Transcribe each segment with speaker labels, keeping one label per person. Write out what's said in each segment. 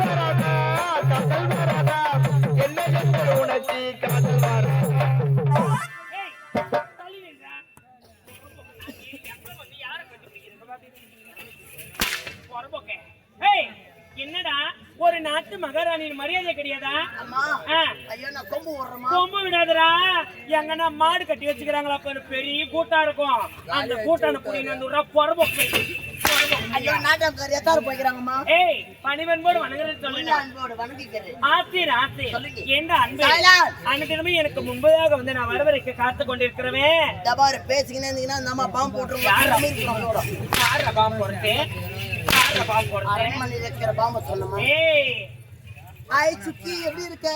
Speaker 1: வராதா வராதா என்ன உனக்கு வராதா.
Speaker 2: ஏய், என்னடா? ஒரு நாட்டு மகாராணியின் மரியாதை கிடையாதா?
Speaker 3: அம்மா
Speaker 2: ஆ,
Speaker 3: ஐயா நான் கொம்பு
Speaker 2: விடாதடா. எங்கன்னா மாடு கட்டி வச்சுக்கிறாங்களா பாரு பெரிய கூட்டம் இருக்கும். அந்த கூட்டான புடிங்க வந்து பொறம்போக்கு
Speaker 3: ஐயா நாட்டம்கார் எத்தாரு போய்க்கிறாங்கம்மா?
Speaker 2: ஏய் பணிவன்போடு வணங்குறது சொல்லுடா
Speaker 3: அன்போடு வணங்கிக்கிறேன்
Speaker 2: ஆசிர் ஆசிர்
Speaker 3: சொல்லுங்க.
Speaker 2: அன்பு எனக்கு முன்பதாக வந்து நான் வரவரைக்கு காத்து கொண்டிருக்கிறவன்
Speaker 3: தபாரு பேசிக்கினே இருந்தீங்கன்னா நம்ம பாம்பு? போட்டுருவோம்
Speaker 2: யார பாம்பு போடுறது? யார பாம்பு போடுறது?
Speaker 3: அரண்மனையில் இருக்கிற பாம்பு சொன்னமா
Speaker 2: ஏய்
Speaker 3: ஆய் சுக்கி எப்படி இருக்க?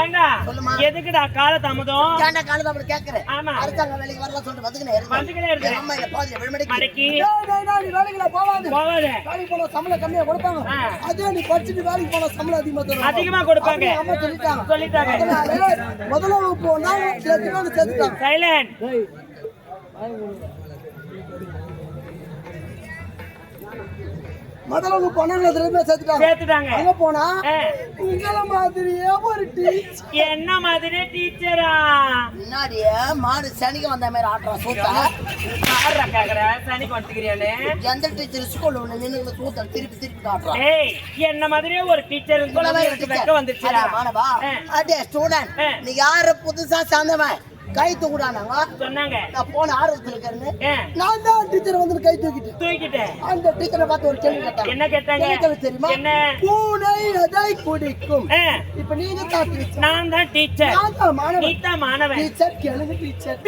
Speaker 2: ஏண்டா. எதுக்குடா கால தாமதம்?
Speaker 3: ஏன்டா காலத்தை அப்படி கேட்கறேன்
Speaker 2: ஆமா.
Speaker 3: அரசாங்க வேலைக்கு வரலாம் சொல்லிட்டு வந்துக்கினே
Speaker 2: வந்துக்கினே இருக்கு.
Speaker 3: அம்மா இல்ல பாதி விழுமடிக்கு.
Speaker 2: மடக்கி.
Speaker 4: நீ வேலைக்குள்ள போவாது
Speaker 2: போவாத
Speaker 4: வேலைக்கு போனா சம்பளம் கம்மியா கொடுப்பாங்க. அதே நீ படிச்சுட்டு வேலைக்கு போனா சம்பளம் அதிகமா தருவாங்க.
Speaker 2: அதிகமா கொடுப்பாங்க.
Speaker 4: அம்மா சொல்லிட்டாங்க.
Speaker 2: சொல்லிட்டாங்க.
Speaker 4: முதல்ல வகுப்பு சேர்த்துட்டு சேர்த்துட்டாங்க.
Speaker 2: சைலண்ட்
Speaker 4: போனா எங்களை திரும்ப சேர்த்துட்டாங்க.
Speaker 2: சேர்த்துட்டாங்க.
Speaker 4: அங்க போனா உங்கள மாதிரியே ஒரு டீ
Speaker 2: என்ன மாதிரி டீச்சரா
Speaker 3: முன்னாடியே மாடு சனிக்கு வந்த மாதிரி ஆட்டுறான் சூத்தா.
Speaker 2: யாரா கேக்குற? சனி படுத்துக்கிறியானே
Speaker 3: எந்த டீச்சர் ஸ்கூல்ல ஒண்ணு நின்று சூத்த திருப்பி திருப்பி காட்டுறான்
Speaker 2: ஏய் என்ன மாதிரியே ஒரு டீச்சர் எனக்கு வெக்க வந்துச்சுடா?
Speaker 3: மாணவா. அதே ஸ்டூடெண்ட். நீ யாரு புதுசா சேர்ந்தவன்? கை தூக்குடானாங்க
Speaker 2: சொன்னாங்க.
Speaker 3: நான் போன ஆர்வத்தில் இருக்கிறேன்னு
Speaker 2: ஏ,
Speaker 4: நான் தான் டீச்சர் வந்து கை தூக்கிட்டு.
Speaker 2: தூக்கிட்டேன்
Speaker 4: அந்த டீச்சரை பார்த்து ஒரு கேள்வி கேட்டாங்க
Speaker 2: என்ன கேட்டாங்க?
Speaker 4: தெரியுமா?
Speaker 2: என்ன?
Speaker 4: பூனை எதை குடிக்கும் இப்ப நீங்க தான் டீச்சர்
Speaker 2: நான் தான் டீச்சர்
Speaker 4: நான் தான்
Speaker 2: நீ
Speaker 4: மாணவன்
Speaker 2: தான் மாணவன்.
Speaker 4: டீச்சர் கேளுங்க டீச்சர்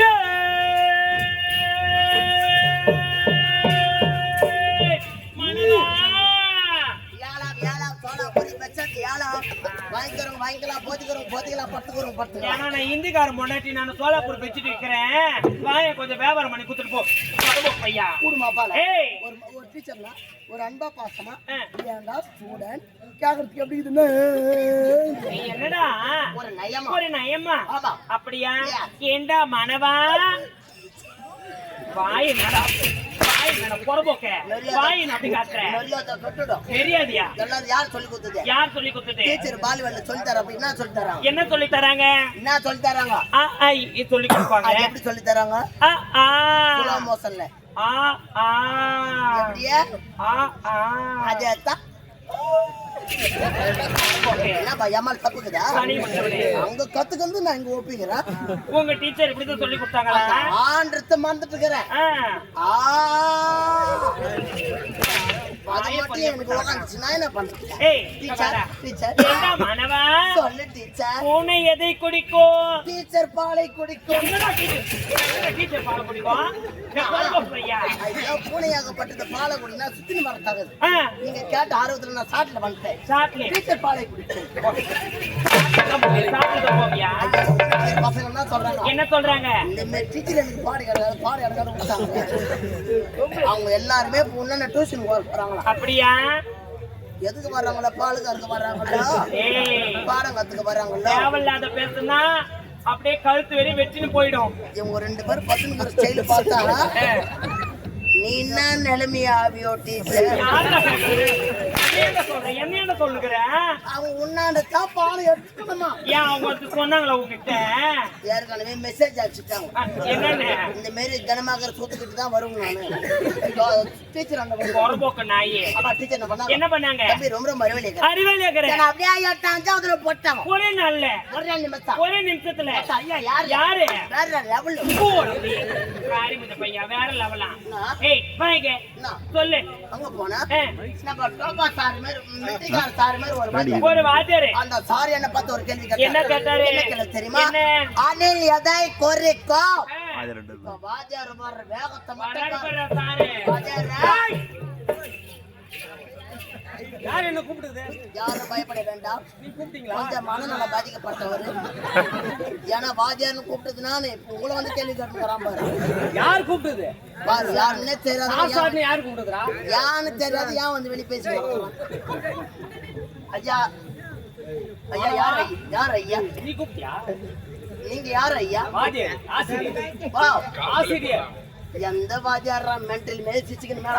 Speaker 3: வாங்கிக்கிறோம் வாங்கிக்கலாம் போத்திக்கிறோம் போத்திக்கலாம் பத்துக்கிறோம் பத்துக்கலாம்
Speaker 2: ஏன்னா நான் இந்திக்காரன் பொண்டாட்டி நான் சோலாப்பூர் வச்சுட்டு இருக்கிறேன். வாயை கொஞ்சம் வியாபாரம் பண்ணி கொடுத்துட்டு போ. போ, பையா.
Speaker 3: கூடுமா பால
Speaker 2: ஏய்.
Speaker 4: ஒரு ஒரு டீச்சர்னா ஒரு அன்பா பாசமா ஸ்டூடெண்ட் கேக்குறதுக்கு எப்படி இதுன்னு
Speaker 2: என்னடா?
Speaker 3: ஒரு நயமா.
Speaker 2: ஒரு நயமா?
Speaker 3: ஆமா.
Speaker 2: அப்படியா. ஏண்டா மனவா? வாய் என்னடா? என்ன
Speaker 3: சொல்லி தராங்க?
Speaker 2: என்ன சொல்லி தராங்க?
Speaker 3: சொல்லி
Speaker 2: கொடுப்பாங்க.
Speaker 3: எப்படி சொல்லி தராங்க?
Speaker 2: ஆ ஆ.
Speaker 3: சுலா மோசன்ல
Speaker 2: ஆ ஆ.
Speaker 3: அப்படியே
Speaker 2: ஆ ஆ.
Speaker 3: அதே அங்க கத்துக்கிறது நான் இங்க ஒப்பிக்கிறேன்.
Speaker 2: உங்க டீச்சர் இப்படிதான் சொல்லி கொடுத்தாங்களா?
Speaker 3: ஆன்றத மறந்துட்டு இருக்கிறேன்
Speaker 2: ஆ.
Speaker 3: ஆ. அது மட்டும் எனக்கு உக்காந்துச்சு. நான் என்ன பண்றது?
Speaker 2: ஏய் இங்க
Speaker 3: டீச்சர்
Speaker 2: வாடா.
Speaker 3: டீச்சர்
Speaker 2: ஏண்டா மனவா
Speaker 3: சொல்லு டீச்சர்
Speaker 2: பூனை எதை குடிக்கும்?
Speaker 3: டீச்சர் பாலை குடிக்கும்.
Speaker 2: என்னடா டீச்சர் என்னடா டீச்சர் பால் குடிக்கும்? பையா?
Speaker 3: ஐயோ பூனையாகப்பட்டது பாலை குடினா சுத்தினு மரத்தாகுது
Speaker 2: ஆ.
Speaker 3: நீங்க கேட்ட ஆர்வத்துல நான் சாட்டில் வந்துட்டேன்.
Speaker 2: சாக்லேட்
Speaker 3: டீச்சர் பாலை குடிக்கும்
Speaker 2: சாப்பிட்டு போவியா
Speaker 3: ஐயா, என்ன சொல்றாங்க? இந்த மாதிரி டீச்சர் எனக்கு பாடி கிடையாது பாடி கிடையாது கொடுத்தாங்க அவங்க எல்லாருமே உன்ன டியூஷன் போறாங்களா
Speaker 2: அப்படியா?
Speaker 3: எதுக்கு வர்றாங்களா பாலுக்கு அறுக்க வர்றாங்களா பாடம் கத்துக்க வர்றாங்களா
Speaker 2: தேவையில்லாத பேசுனா அப்படியே கழுத்து வெறி வெட்டின்னு போயிடும்.
Speaker 3: இவங்க ரெண்டு பேரும் பசங்க ஸ்டைல் பார்த்தா நீ என்ன நிலைமையா ஆவியோ டீச்சர்?
Speaker 2: என்ன சொல்ற? என்ன சொல்லுகிற?
Speaker 3: அவங்க உன்னாண்ட பாடம் எடுத்துக்கணுமா?
Speaker 2: ஏன் அவங்க வந்து சொன்னாங்களா உங்ககிட்ட
Speaker 3: ஏற்கனவே மெசேஜ் அடிச்சுட்டாங்க
Speaker 2: என்னன்னு?
Speaker 3: இந்த மாரி கனமாகற சுத்துக்கிட்டு தான் வருவேன் நானு. டீச்சர் அந்த
Speaker 2: பொறம்போக்கு நாயி.
Speaker 3: ஆமா டீச்சர் என்ன பண்ணாங்க?
Speaker 2: என்ன பண்ணாங்க?
Speaker 3: தம்பி ரொம்ப ரொம்ப அறிவலை
Speaker 2: அறிவாளியாக்குற
Speaker 3: அப்படியே எட்டு அஞ்சாவதுல போட்டாங்க
Speaker 2: ஒரே நாள்ல.
Speaker 3: ஒரே நிமிஷம்
Speaker 2: ஒரே நிமிஷத்துல
Speaker 3: ஐயா யாரு?
Speaker 2: யாரு?
Speaker 3: வேற லெவல்
Speaker 2: வேற லெவலா ஏய் வாங்க. சொல்லு.
Speaker 3: அங்க போனா? நம்ம டோபா சார் மாதிரி சார் மாதிரி ஒரு வாத்தியார்.
Speaker 2: ஒரு வாத்தியாரு.
Speaker 3: அந்த சார் என்ன பார்த்து ஒரு கேள்வி
Speaker 2: என்ன கேட்டாரு?
Speaker 3: என்ன கேள்வி தெரியுமா? அணில் எதை இப்ப வாத்தியார் வர்ற வேகத்தை மட்டும். வாத்தியார்.
Speaker 4: யார் என்ன கூப்பிடுது
Speaker 3: யாரும் பயப்பட வேண்டாம்.
Speaker 4: நீ கூப்பிட்டீங்களா?
Speaker 3: கொஞ்சம் மனநல பாதிக்கப்பட்டவர். ஏன்னா வாத்தியார்னு கூப்பிட்டது நானு. இப்ப உங்களை வந்து கேள்வி கேட்டு வராம பாரு.
Speaker 4: யார் கூப்பிடுது
Speaker 3: பாரு யாருன்னே தெரியாது
Speaker 4: யார்? கூப்பிடுதுடா
Speaker 3: யான்னு தெரியாது ஏன் வந்து வெளிய பேசி ஐயா ஐயா யார் ஐயா? யார் ஐயா?
Speaker 4: நீ கூப்பிட்டியா?
Speaker 3: நீங்க யார் ஐயா?
Speaker 4: ஆசிரியர்.
Speaker 3: வா.
Speaker 4: ஆசிரியர்.
Speaker 3: எந்த வாத்தியாரா மென்டல் மேல சிச்சுக்கணும் மேல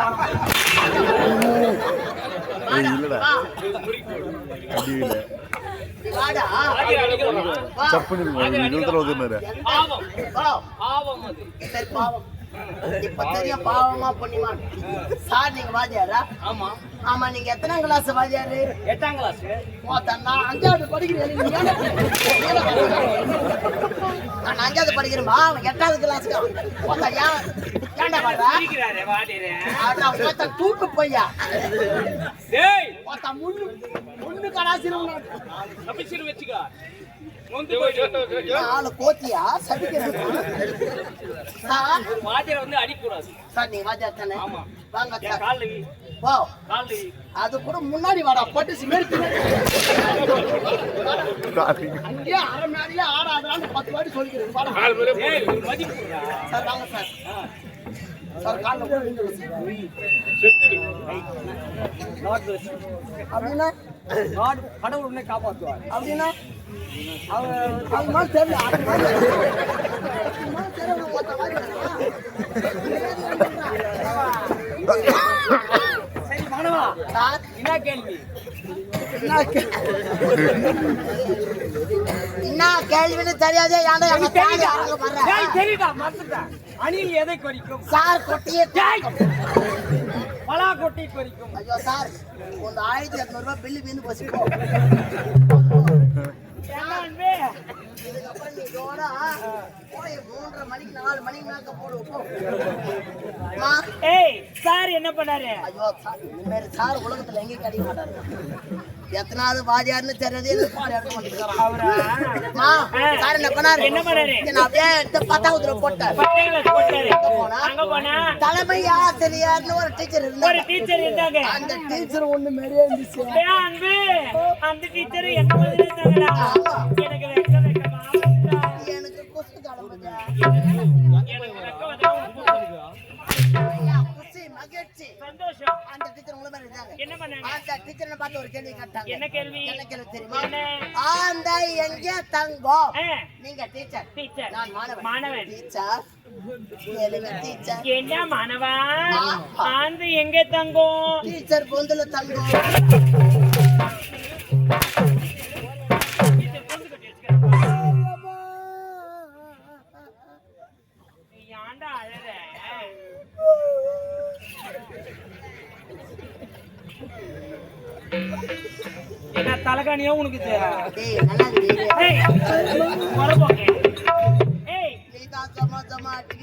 Speaker 3: வாடா
Speaker 5: சப்புன்னு
Speaker 2: இருபத்தி
Speaker 3: சரி பாவம். இப்ப தெரியும் பாவமா புண்ணியமா சார் நீங்க வாதியாரா
Speaker 2: ஆமா.
Speaker 3: ஆமா நீங்க எத்தனை கிளாஸ் வாதியாரு
Speaker 2: எட்டாம் கிளாஸ்
Speaker 3: நான் அஞ்சாவது படிக்கிறேன் நான் அஞ்சாவது படிக்கிறேன்பா அவன் எட்டாவது கிளாஸ்க்கு மொத்தம் ஏன்? ஏன்டா பாடுறா தூக்கு பையா
Speaker 2: டேய்.
Speaker 3: மொத்தம் முன்னு முன்னு கடாசிரும்
Speaker 2: வெச்சுக்கா.
Speaker 3: ஆளு கோத்தியா? சபிக்கிறேன் சார்
Speaker 2: வாத்தியார் வந்து அடிக்கக்கூடாது.
Speaker 3: சார் நீங்க வாத்தியார் தானே. வாங்க சார்.
Speaker 2: கால்ல வி.
Speaker 3: போ
Speaker 2: கால்ல வி
Speaker 3: அது கூட முன்னாடி வாடா போட்டு சிமெண்ட். அங்கேயே அரை நாளிலே ஆடாதான்னு பத்து வாட்டி சார் வாங்க சார். சார் காலைல கூட விழுந்துடும் சார். அப்படின்னா
Speaker 2: கடவுள் உன்னை காப்பாத்துவார்
Speaker 3: அப்படின்னா மாதிரி தெரியல.
Speaker 2: சரி மாணவா
Speaker 3: சார்
Speaker 2: என்ன கேள்வி?
Speaker 3: என்ன கே- என்ன கேள்வின்னு தெரியாதே ஏன்டா எங்க தாலி அறங்க
Speaker 2: டேய்
Speaker 3: வர்ற?
Speaker 2: தெரியுதா மறந்துட்டேன் அணில் எதை குறிக்கும்?
Speaker 3: சார் கொட்டியே
Speaker 2: டேய் பலா கொட்டி குறிக்கும்.
Speaker 3: ஐயோ சார் ஒரு ஆயிரத்தி எட்நூறு ரூபாய் பில்லு வீந்து போச்சு போ.
Speaker 2: என்ன அன்பே?
Speaker 3: இதுக்கப்புறம் நீ இதோட போய் மூன்றரை மணிக்கு நாலு மணிக்கு மேல போடுவோம்
Speaker 2: ஏய் சார் என்ன பண்ணாரு?
Speaker 3: ஐயோ சார் சார் உலகத்துல எங்கேயும் கிடைக்க மாட்டாரு. எத்தனாவது வாதியார்னு தெரியாது. சார் என்ன பண்ணாரு
Speaker 2: என்ன பண்ணாரு?
Speaker 3: நான் அப்படியே எடுத்து
Speaker 2: பத்தாம்
Speaker 3: போனா தலைமை ஆசிரியர்னு ஒரு டீச்சர்
Speaker 2: ஒரு
Speaker 3: இருந்தாங்க
Speaker 2: டீச்சர் இருந்தாங்க.
Speaker 3: அந்த டீச்சர் ஒண்ணு மாதிரியே இருந்துச்சு.
Speaker 2: அந்த டீச்சர் என்ன மாதிரி
Speaker 3: உங்களை மாதிரி
Speaker 2: என்ன பண்ணாங்க?
Speaker 3: அந்த டீச்சரை பார்த்து ஒரு கேள்வி கேட்டாங்க.
Speaker 2: என்ன கேள்வி?
Speaker 3: என்ன கேள்வி தெரியுமா? அந்த எங்கே தங்கம்? நீங்க டீச்சர்.
Speaker 2: டீச்சர்.
Speaker 3: நான் மாணவன்.
Speaker 2: மாணவன்.
Speaker 3: டீச்சர்.
Speaker 2: என்ன மாணவா? ஆந்து எங்க தங்கும்?
Speaker 3: டீச்சர் பொந்துல தங்கம்.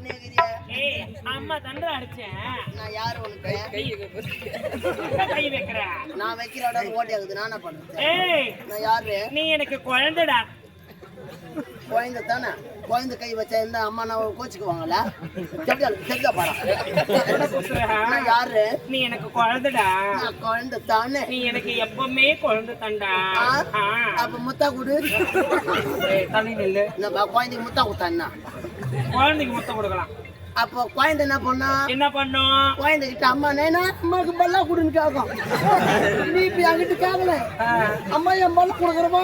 Speaker 3: இருக்கிறிய?
Speaker 2: ஏய், அம்மா தண்டை அடிச்சேன்.
Speaker 3: நான் யாரு உனக்கு?
Speaker 2: கை வைக்கிற?
Speaker 3: நான் வைக்கிற ஓட்டி ஆகுது நான்
Speaker 2: ஏய்.
Speaker 3: நான் யாரு?
Speaker 2: நீ எனக்கு குழந்தைடா.
Speaker 3: குழந்தை தானே குழந்தை கை வச்சா இந்த அம்மா நான் கோச்சுக்குவாங்கல்ல தெரிஞ்சா தெரிஞ்சா பாடா.
Speaker 2: என்ன கூப்பிடுற?
Speaker 3: நான் யாரு?
Speaker 2: நீ எனக்கு குழந்தைடா.
Speaker 3: குழந்தை தானே.
Speaker 2: நீ எனக்கு எப்பவுமே குழந்தை தண்டா.
Speaker 3: அப்ப முத்தா கொடு.
Speaker 2: நில்லு.
Speaker 3: நம்ம குழந்தைக்கு முத்தா கொடுத்தான்னா
Speaker 2: குழந்தைக்கு முத்தம் கொடுக்கலாம்.
Speaker 3: அப்போ குழந்தை என்ன பண்ணா?
Speaker 2: என்ன பண்ணும்?
Speaker 3: குழந்தைகிட்ட அம்மா நேனா அம்மாக்கு பல்லா கொடுன்னு கேட்கும் நீ இப்ப என்கிட்ட கேட்கல. அம்மா என் பல்ல கொடுக்குறமா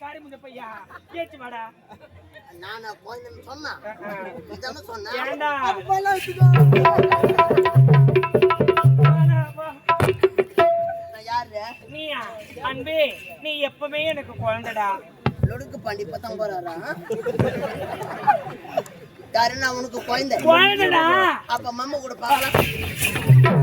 Speaker 2: காரி முஞ்ச பையா கேச்சு வாடா.
Speaker 3: நானா சொன்னா? இதானே சொன்னா?
Speaker 2: ஏண்டா?
Speaker 3: யாரு?
Speaker 2: நீயா? அன்பே நீ எப்பவுமே எனக்கு குழந்தைடா.
Speaker 3: லொடுக்கு பாண்டி பத்தம் போறாரா? நான் உனக்கு குழந்தை?
Speaker 2: குழந்தைடா.
Speaker 3: அப்ப மம்ம கூட பார்க்கலாம்.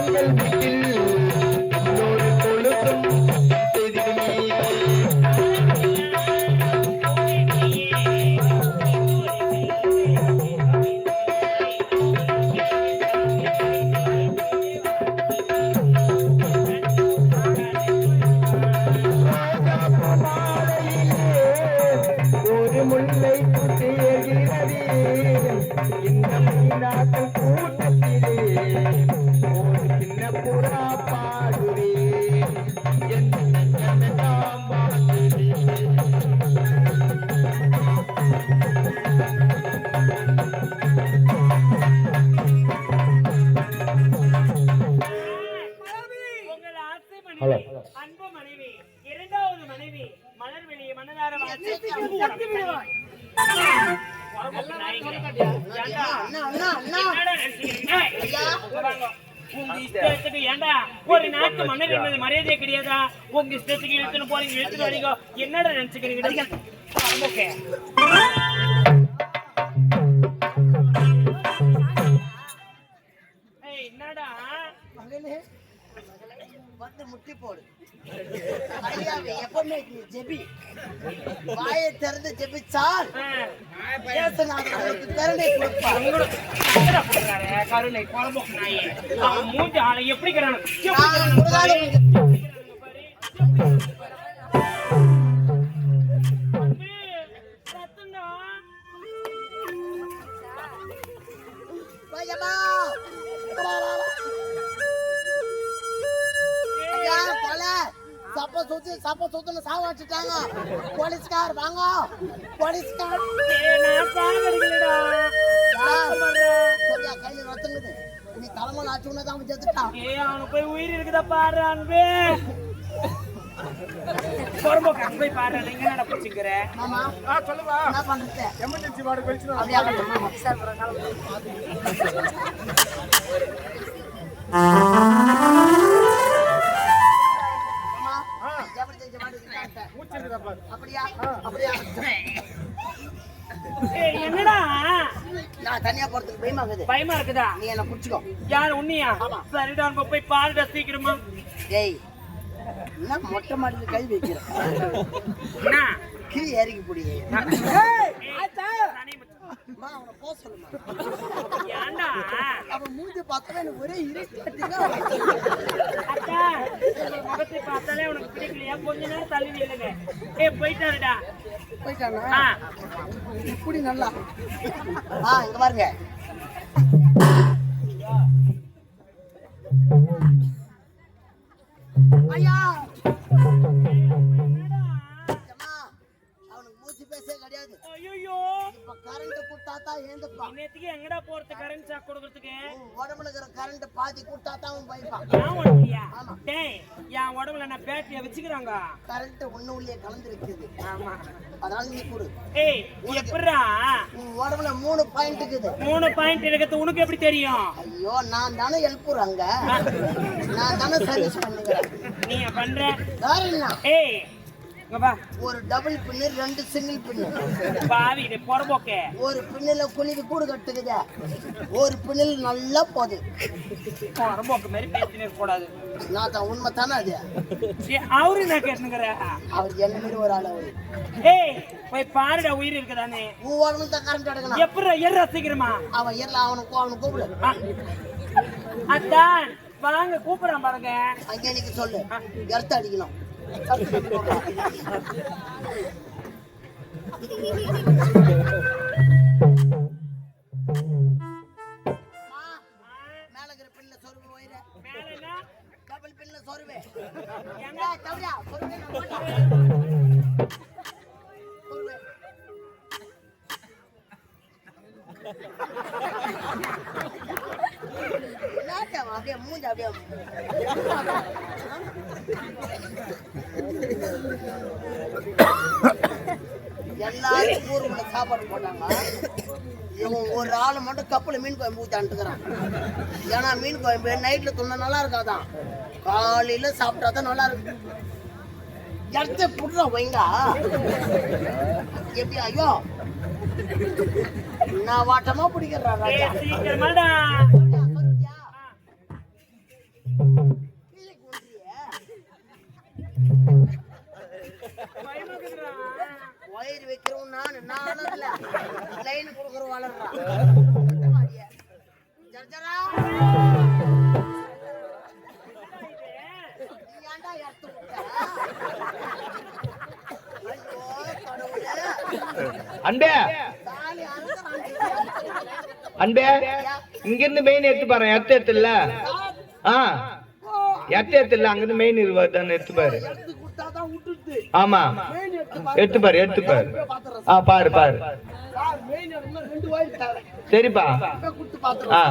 Speaker 2: எங்கள் வீட்டில் மலர் வெளியே மன்னதார உங்க இஷ்டத்துக்கு ஏண்டா? ஒரு நாட்டு மன்னர் என்பது மரியாதையே கிடையாதா? உங்க இஷ்டத்துக்கு இழுத்துன்னு போறீங்க இழுத்துன்னு வரீங்க. என்னடா நினைச்சுக்கிறீங்க?
Speaker 3: எடுத்து முட்டி போடு. ஐயாவை எப்பவுமே நீ ஜெபி. வாயை திறந்து ஜெபிச்சால் கருணை
Speaker 2: கருணை மூஞ்சி ஆளை எப்படி
Speaker 3: சப்ப சுத்தி சப்ப சுத்துல சாவாச்சிட்டாங்க போலீஸ்கார் வாங்க. போலீஸ்கார். கையில ரத்துங்குது நீ தலைமை ஆச்சுன்னு தான் செத்துட்டான்
Speaker 2: ஏ அவனு போய் உயிர் இருக்குதா பாரு அன்பே.
Speaker 1: எமர்ஜென்சி வார்டு கழிச்சு
Speaker 3: தனியா போறதுக்கு பயமா இருக்குது.
Speaker 2: பயமா இருக்குதா?
Speaker 3: நீ என்ன புடிச்சுக்கோ.
Speaker 2: யார் உன்னியா. சரிடா நம்ம போய் பாருடா சீக்கிரமா.
Speaker 3: டேய் என்ன மொட்டை மாடியில கை வைக்கிற?
Speaker 2: என்ன?
Speaker 3: கீழே இறக்கி பிடி அம்மா அவனை போக சொல்லுமா
Speaker 2: ஏன்டா?
Speaker 3: அவன் மூஞ்சி பார்த்தா எனக்கு ஒரே இருட்டாட்டிங்க
Speaker 2: முகத்தை பார்த்தாலே உனக்கு பிடிக்கலையா? கொஞ்ச நேரம் தள்ளி நில்லுங்க. ஏய் போயிட்டாருடா.
Speaker 3: போயிட்டானா? இப்படி நல்லா. ஆ இங்க பாருங்க. ஐயா அம்மா, அவனுக்கு மூச்சு பேசவே கிடையாது.
Speaker 2: ஐயோ
Speaker 3: இப்ப கரண்ட் கொடுத்தா தான் ஏந்துப்பான்
Speaker 2: இன்னத்துக்கு எங்கடா போறது கரண்ட் ஷாக் கொடுக்கறதுக்கு?
Speaker 3: உடம்புல இருக்கிற கரண்ட் பாதி கொடுத்தா தான் அவன் பயப்பான்
Speaker 2: நான் உடம்புலையா. டேய் என் உடம்புல நான் பேட்டரியை வச்சுக்கிறாங்க.
Speaker 3: கரண்ட் ஒண்ணு உள்ளே கலந்து இருக்குது
Speaker 2: ஆமா.
Speaker 3: அதனால நீ கொடு
Speaker 2: ஏய் எப்படிடா
Speaker 3: உன் உடம்புல மூணு பாயிண்ட் இருக்குது.
Speaker 2: மூணு பாயிண்ட் இருக்கிறது உனக்கு எப்படி தெரியும்?
Speaker 3: ஐயோ நான் தானே அங்க. நான் தானே சர்வீஸ் பண்ணுகிறேன்
Speaker 2: நீ பண்ற?
Speaker 3: வேற என்ன?
Speaker 2: ஏய்
Speaker 3: ஒரு டபுள் பின்னு ரெண்டு சிங்கிள் பின்னு
Speaker 2: பாவி இது பொறம்போக்கே
Speaker 3: ஒரு பின்னில குழிக்கு கூடு கட்டுக்குது ஒரு பின்னில் நல்லா போகுது
Speaker 2: பொறம்போக்கு மாதிரி பேசினே கூடாது.
Speaker 3: நான் தான் உண்மை தானே அது?
Speaker 2: அவரு என்ன கேட்டுங்கிற
Speaker 3: அவர் என்ன மாதிரி ஒரு ஆள் அவரு?
Speaker 2: ஏய் போய் பாருடா உயிர் இருக்குதானே.
Speaker 3: உன் தான் கரண்ட் எடுக்கணும்.
Speaker 2: எப்படி ஏறா சீக்கிரமா?
Speaker 3: அவன் எல்லாம் அவனுக்கு அவனுக்கு கூப்பிடு.
Speaker 2: அதான் வாங்க கூப்பிடுறான் பாருங்க.
Speaker 3: அங்கே நிக்க சொல்லு. எர்த்த அடிக்கணும். எர்த்து அடிக்க குழம்பு ஊத்தான்ட்டுக்கிறான் ஏன்னா மீன் குழம்பு நைட்ல துண்ண நல்லா இருக்காதான் காலையில சாப்பிட்டா தான் நல்லா இருக்கு. இடத்த புடுற வைங்க. எப்படி ஐயோ? நான் வாட்டமா பிடிக்கிறேன் ராஜா.
Speaker 1: அன்பே இங்க இருந்து மெயின் எடுத்து பாரு எத்த எத்துல ஆ எத்த எத்துல அங்க இருந்து மெயின் இருபது எடுத்து பாரு. ஆமா
Speaker 3: மெயின் எடுத்து
Speaker 1: பாரு எடுத்து பாரு. ஆ பாரு பாரு. சரிப்பா. ஆ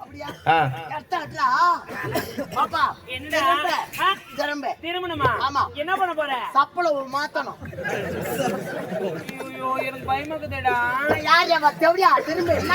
Speaker 3: அப்படியா?
Speaker 1: ஆ.
Speaker 3: எடுத்து அட்லா. பாப்பா,
Speaker 2: என்னடா?
Speaker 3: திரும்ப,
Speaker 2: ஆ?
Speaker 3: திரும்ப.
Speaker 2: திருமணமா?
Speaker 3: ஆமா.
Speaker 2: என்ன பண்ண போற?
Speaker 3: சப்பலை மாத்தணும்.
Speaker 2: ஐயோ எனக்கு பயமா இருக்குதுடா
Speaker 3: யார் திரும்ப என்ன?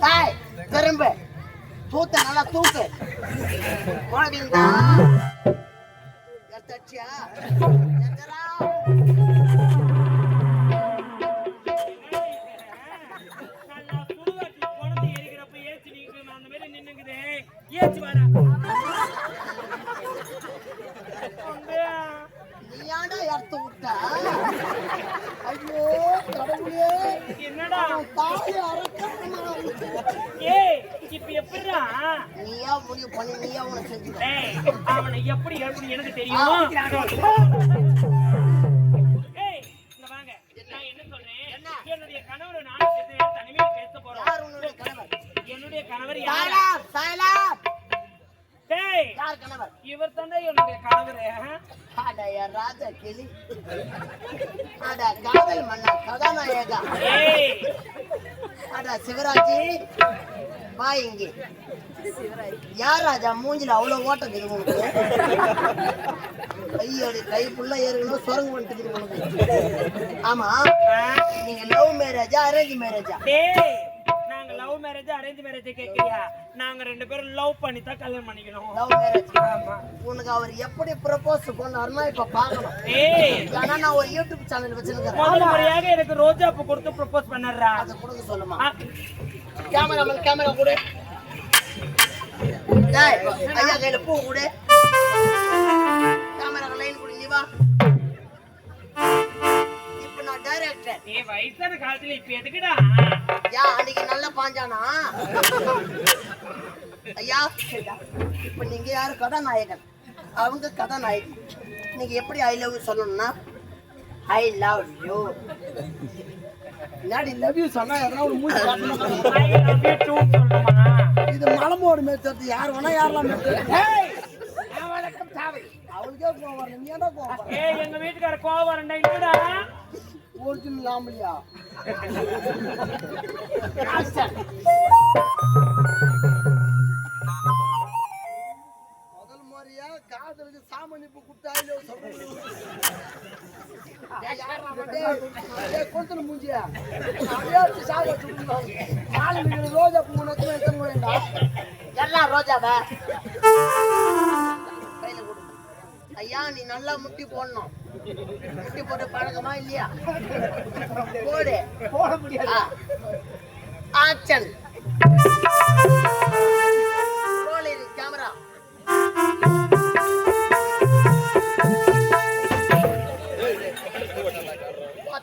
Speaker 3: தாய் திரும்ப தூத்த நல்லா தூக்கு கோவிந்தா
Speaker 2: எப்படிடா?
Speaker 3: நீயா முடிவு பண்ணி நீயா
Speaker 2: ஏய் அவனை எப்படி எழுப்பணும் எனக்கு தெரியும். ஏய் இங்க வாங்க. நான் என்ன சொல்றேன்? என்னுடைய கணவர் நான் தனிமையில பேச போறோம். என்னுடைய கணவர் யார்?
Speaker 3: சைலா சைலா
Speaker 2: டேய்
Speaker 3: யார் கணவர்?
Speaker 2: இவர் தானே என்னுடைய கணவர்
Speaker 3: அடைய ராஜா கிளி. அட காதல் மன்னா கதாநாயகா.
Speaker 2: ஏய்.
Speaker 3: அட சிவராஜி வா இங்கே. யார் ராஜா மூஞ்சில அவ்வளவு ஓட்டம் இருக்குது உனக்கு? கையோட கை புள்ள ஏறணும் சுரங்கு வந்துட்டு உனக்கு? ஆமா. நீங்க லவ் மேரேஜா அரேஞ்ச் மேரேஜா
Speaker 2: டேய் மேரேஜ் அரேஞ்ச் மேரேஜ் கேக்குறியா? நாங்க ரெண்டு பேரும் லவ் பண்ணி தான் கல்யாணம் பண்ணிக்கணும்.
Speaker 3: லவ் மேரேஜ்
Speaker 2: ஆமா.
Speaker 3: உனக்கு அவர் எப்படி ப்ரப்போஸ் பண்ணாருன்னா இப்ப பார்க்கணும்.
Speaker 2: ஏய்.
Speaker 3: ஏன்னா நான் ஒரு யூடியூப் சேனல் வச்சிருக்கிறேன்
Speaker 2: முதல் முறையாக எனக்கு ரோஜா பூ கொடுத்து ப்ரப்போஸ் பண்ணறா.
Speaker 3: அதை கொடுக்க சொல்லுமா.
Speaker 2: ஆ,
Speaker 3: கேமராமேன் கேமரா கொடு. டேய் ஐயா கையில பூ கொடு. கேமரா லைன் கொடு நீ வா. டைரக்டர்
Speaker 2: ஏய் வயசான காலத்துல இப்ப எதுக்குடா?
Speaker 3: யா அன்னைக்கு நல்லா பாஞ்சானா? ஐயா இப்போ நீங்க யாரு? கதாநாயகன். அவங்க கதாநாயகன். நீங்க எப்படி ஐ லவ் சொல்லணும்னா ஐ லவ் யூ நாடி லவ் யூ சொன்னா எதனா ஒரு மூஞ்சி
Speaker 2: love you too சொல்லுமா
Speaker 4: இது மலமோடு மேய்ச்சது யார் வேணா யாரெல்லாம் மேய்ச்சது. அவளுக்கே கோவம் வரல நீ என்ன கோவம்
Speaker 2: ஏய் எங்க வீட்டுக்கார கோவம் வரண்டா இல்லடா
Speaker 4: ஒரிஜினல் ஆம்பளையா முதல் முறையா காதலுக்கு சாமணிப்பு குட்டாயில சொல்றேன் கொடுத்துரு மூஞ்சியா. சாக வச்சு ரோஜா பூ நச்சு எத்தனை முறைண்டா
Speaker 3: எல்லாம் ரோஜாவா? கையில ஐயா நீ நல்லா முட்டி போடணும். முட்டி போட்டு பழக்கமா இல்லையா? போடு.
Speaker 4: போட முடியாது.
Speaker 3: ரோலிங் கேமரா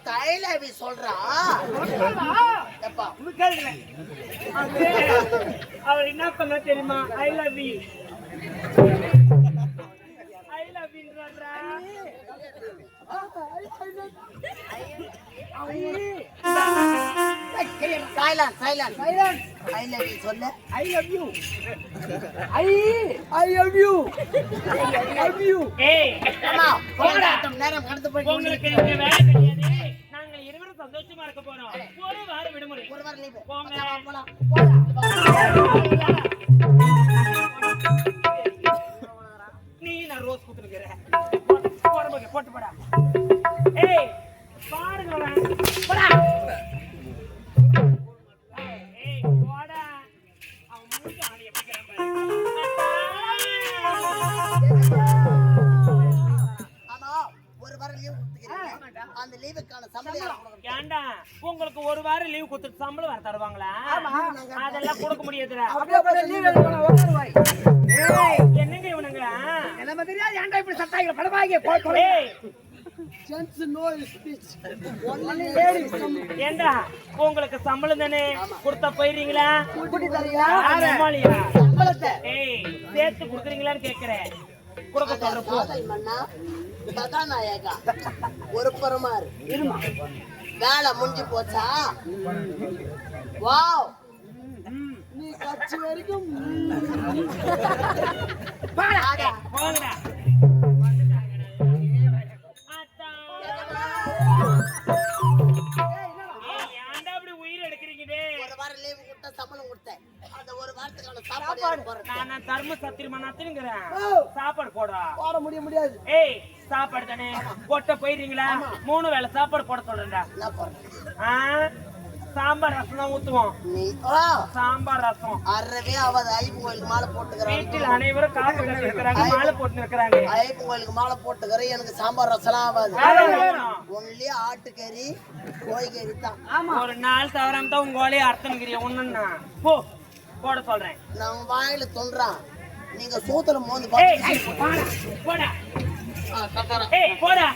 Speaker 3: தைலவி சொல்றா.
Speaker 2: அவர் என்ன பண்ண தெரியுமா? I love you I love யூன்றா
Speaker 3: silence silence I love you சொல்லு
Speaker 4: I love you I I love you I love you
Speaker 2: ஏய்
Speaker 3: அம்மா நேரம் கடந்து
Speaker 2: உங்களுக்கு இங்க வேலை கிடையாது நாங்கள் இருவரும் சந்தோஷமா இருக்க போறோம் ஒரு வாரம் விடுமுறை
Speaker 3: ஒரு வாரம் லீவு
Speaker 2: போங்க
Speaker 3: போலாம்
Speaker 2: போட போட்டு போடா. ஏய் பாருங்க போடா.
Speaker 3: அந்த லீவுக்கான சம்பளம்?
Speaker 2: ஏண்டா? உங்களுக்கு ஒரு வாரம் லீவ் கொடுத்துட்டு சம்பளம் வர தருவாங்களா? அதெல்லாம் கொடுக்க முடியாதுடா. என்னங்க இவனுங்க?
Speaker 4: நம்ம தெரியாது. ஏன்டா இப்படி சட்டாங்க படமாகி போய் சென்ஸ் நோ ஸ்பீச்
Speaker 2: ஏண்டா? உங்களுக்கு சம்பளம் தானே? கொடுத்தா போயிடுறீங்களா?
Speaker 4: கூட்டி தரியா
Speaker 2: நம்மாலியா
Speaker 3: சம்பளத்தை.
Speaker 2: ஏய் சேர்த்து குடுக்குறீங்களான்னு கேக்குறேன். கொடுக்க
Speaker 3: கதாநாயகா. ஒரு பரமாறு வேலை முடிஞ்சு போச்சா? வாவ்
Speaker 4: கட்சி வரைக்கும்
Speaker 3: போடுறது?
Speaker 2: நான் தர்ம சத்திரமா நத்துனுங்கிறேன்.
Speaker 4: ஓ.
Speaker 2: சாப்பாடு போடா.
Speaker 4: போட முடிய முடியாது.
Speaker 2: ஏய் சாப்பாடு தானே. போட்ட போயிடுறீங்களா? மூணு வேளை சாப்பாடு போட சொல்றேன்டா. சாம்பார் ரசம் தான் ஊத்துவோம்.
Speaker 3: நீ
Speaker 2: சாம்பார் ரசம்.
Speaker 3: அறவே ஆகாது. ஐப்பு கோயிலுக்கு மாலை போட்டுக்கிறேன்
Speaker 2: வீட்டில் அனைவரும் காசு இருக்கிறாங்க மாலை போட்டு இருக்கிறாங்க
Speaker 3: ஐப்பு கோயிலுக்கு மாலை போட்டுக்கிறேன். எனக்கு சாம்பார் ரசம்லாம் ஆகாது. ஒன்லி ஆட்டுக்கறி கோழிக்கறி தான்.
Speaker 2: ஒரு நாள் தவறாம தான் உங்க வேலையை அர்த்தம்ங்கிறிய ஒண்ணுன்னா. போ போட சொல்றேன்.
Speaker 3: நான் வாயில தொன்றான் நீங்க சூத்துல மோந்து
Speaker 2: போடா போடா. போடா.